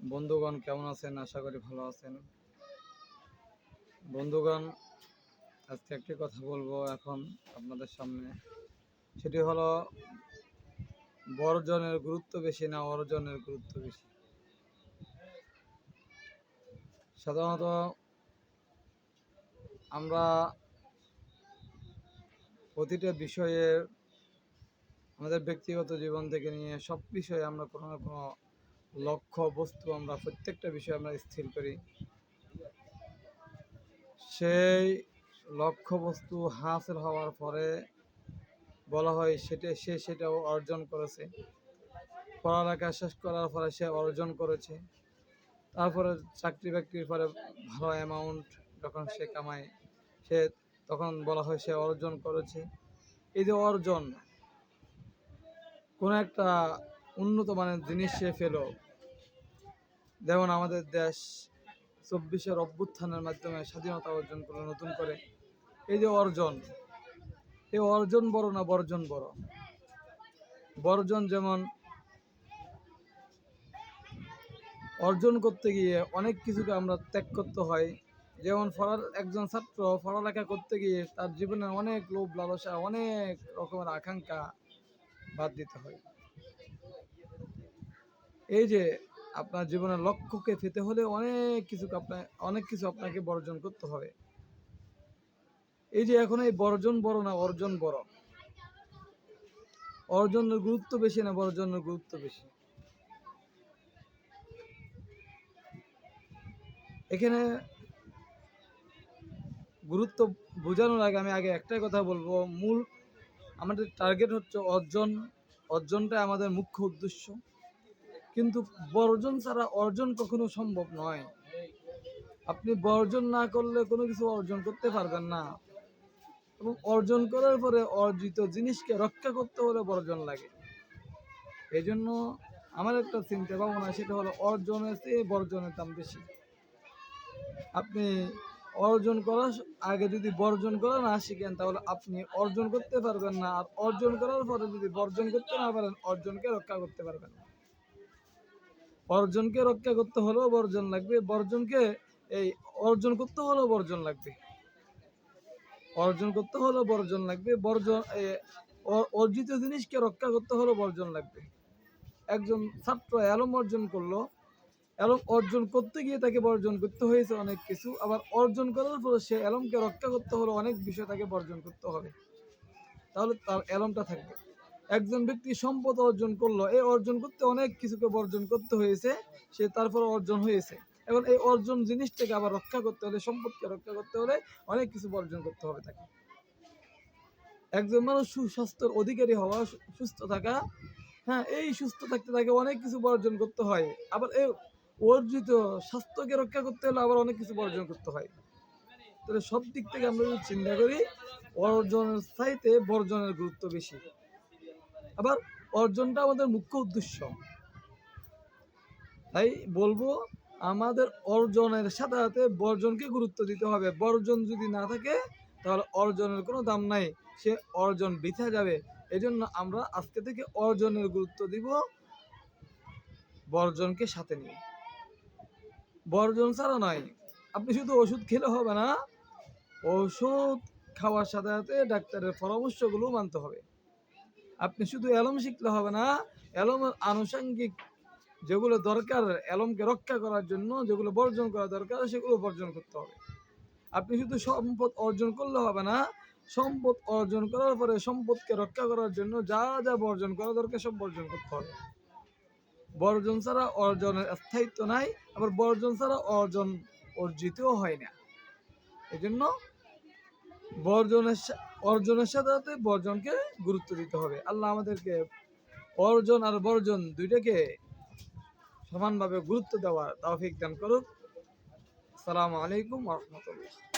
বন্ধুগণ, কেমন আছেন? আশা করি ভালো আছেন। বন্ধুগণ, আজকে একটি কথা বলব এখন আপনাদের সামনে। সেটি হলো, বর্জনের গুরুত্ব বেশি না অর্জনের গুরুত্ব বেশি? সাধারণত, আমরা প্রতিটা বিষয়ে আমাদের ব্যক্তিগত জীবন থেকে নিয়ে সব বিষয়ে আমরা কোনো না কোনো লক্ষ্য, বস্তু আমরা প্রত্যেকটা বিষয়ে আমরা স্থির করি। সেই লক্ষ্য, বস্তু হাসিল হওয়ার পরে বলা হয় সেটা, সে সেটাও অর্জন করেছে। পড়ালেখা শেষ করার পরে সে অর্জন করেছে। তারপরে চাকরি বাকরির পরে ভালো অ্যামাউন্ট যখন সে কামায়, সে তখন বলা হয় সে অর্জন করেছে। এই যে অর্জন কোনো একটা উন্নত মানের জিনিস সে পেল যেমন আমাদের দেশ চব্বিশের অভ্যুত্থানের মাধ্যমে স্বাধীনতা অর্জন করল নতুন করে। এই যে অর্জন, এই অর্জন বড় না বর্জন বড়? বর্জন যেমন অর্জন করতে গিয়ে অনেক কিছুকে আমরা ত্যাগ করতে হয়। যেমন পড়ার একজন ছাত্র পড়ালেখা করতে গিয়ে তার জীবনে অনেক লোভ লালসা অনেক রকমের আকাঙ্ক্ষা বাদ দিতে হয়। এই যে আপনার জীবনের লক্ষ্যকে পেতে হলে অনেক কিছু আপনার অনেক কিছু আপনাকে বর্জন করতে হবে। এই যে এখন এই বর্জন বড় না অর্জন বড়? অর্জনের গুরুত্ব বেশি না বর্জনের গুরুত্ব বেশি? এখানে গুরুত্ব বোঝানোর আগে আমি আগে একটাই কথা বলব, মূল আমাদের টার্গেট হচ্ছে অর্জন, অর্জনটাই আমাদের মুখ্য উদ্দেশ্য। কিন্তু বর্জন ছাড়া অর্জন কখনো সম্ভব নয়। আপনি বর্জন না করলে কোনো কিছু অর্জন করতে পারবেন না। এবং অর্জন করার পরে অর্জিত জিনিসকে রক্ষা করতে হলে বর্জন লাগে। এই জন্য আমার একটা চিন্তা ভাবনা, সেটা হলো অর্জনের চেয়ে বর্জনের দাম বেশি। আপনি অর্জন করার আগে যদি বর্জন করা না শিখেন, তাহলে আপনি অর্জন করতে পারবেন না। আর অর্জন করার পরে যদি বর্জন করতে না পারেন, অর্জনকে রক্ষা করতে পারবেন না। অর্জনকে রক্ষা করতে হলেও বর্জন লাগবে। বর্জনকে এই অর্জন করতে হলেও বর্জন লাগবে। অর্জন করতে হলেও বর্জন লাগবে। বর্জন অর্জিত জিনিসকে রক্ষা করতে হলেও বর্জন লাগবে। একজন ছাত্র এলম অর্জন করল এলম অর্জন করতে গিয়ে তাকে বর্জন করতে হয়েছে অনেক কিছু। আবার অর্জন করার পরে সে এলমকে রক্ষা করতে হলে অনেক বিষয় তাকে বর্জন করতে হবে। তাহলে তার এলমটা থাকবে। একজন ব্যক্তি সম্পদ অর্জন করল, এই অর্জন করতে অনেক কিছুকে বর্জন করতে হয়েছে, সে তারপর অর্জন হয়েছে। এখন এই অর্জন জিনিসটাকে আবার রক্ষা করতে হলে, সম্পদকে রক্ষা করতে হলে অনেক কিছু বর্জন করতে হবে তাকে। একজন মানুষ সুস্বাস্থ্যের অধিকারী হওয়া সুস্থ থাকা হ্যাঁ এই সুস্থ থাকতে তাকে অনেক কিছু বর্জন করতে হয়। আবার এই অর্জিত স্বাস্থ্যকে রক্ষা করতে হলে আবার অনেক কিছু বর্জন করতে হয়। তাহলে সব দিক থেকে আমরা যদি চিন্তা করি, অর্জনের চাইতে বর্জনের গুরুত্ব বেশি। আবার অর্জনটা আমাদের মুখ্য উদ্দেশ্য। তাই বলব, আমাদের অর্জনের সাথে সাথে বর্জনকে গুরুত্ব দিতে হবে। বর্জন যদি না থাকে, তাহলে অর্জনের কোনো দাম নাই। সে অর্জন বৃথা যাবে। এই আমরা আজকে থেকে অর্জনের গুরুত্ব দিব, বর্জনকে সাথে নিয়ে। বর্জন ছাড়া নয় আপনি শুধু ওষুধ খেলে হবে না, ওষুধ খাওয়ার সাথে সাথে ডাক্তারের পরামর্শগুলো মানতে হবে। আপনি শুধু এলম শিখলে হবে না এলমের আনুষঙ্গিক যেগুলো দরকার, এলমকে রক্ষা করার জন্য যেগুলো বর্জন করা দরকার, সেগুলো বর্জন করতে হবে। আপনি শুধু সম্পদ অর্জন করলে হবে না, সম্পদ অর্জন করার পরে সম্পদকে রক্ষা করার জন্য যা যা বর্জন করা দরকার সব বর্জন করতে হবে। বর্জন ছাড়া অর্জনের স্থায়িত্ব নাই, আবার বর্জন ছাড়া অর্জন অর্জিতও হয় না। এই জন্য বর্জনের অর্জনের সাথে সাথে বর্জনকে গুরুত্ব দিতে হবে। আল্লাহ আমাদেরকে অর্জন আর বর্জন দুইটাকে সমানভাবে গুরুত্ব দেওয়ার তৌফিক দান করুক। আসসালামু আলাইকুম রহমতুল্লাহ।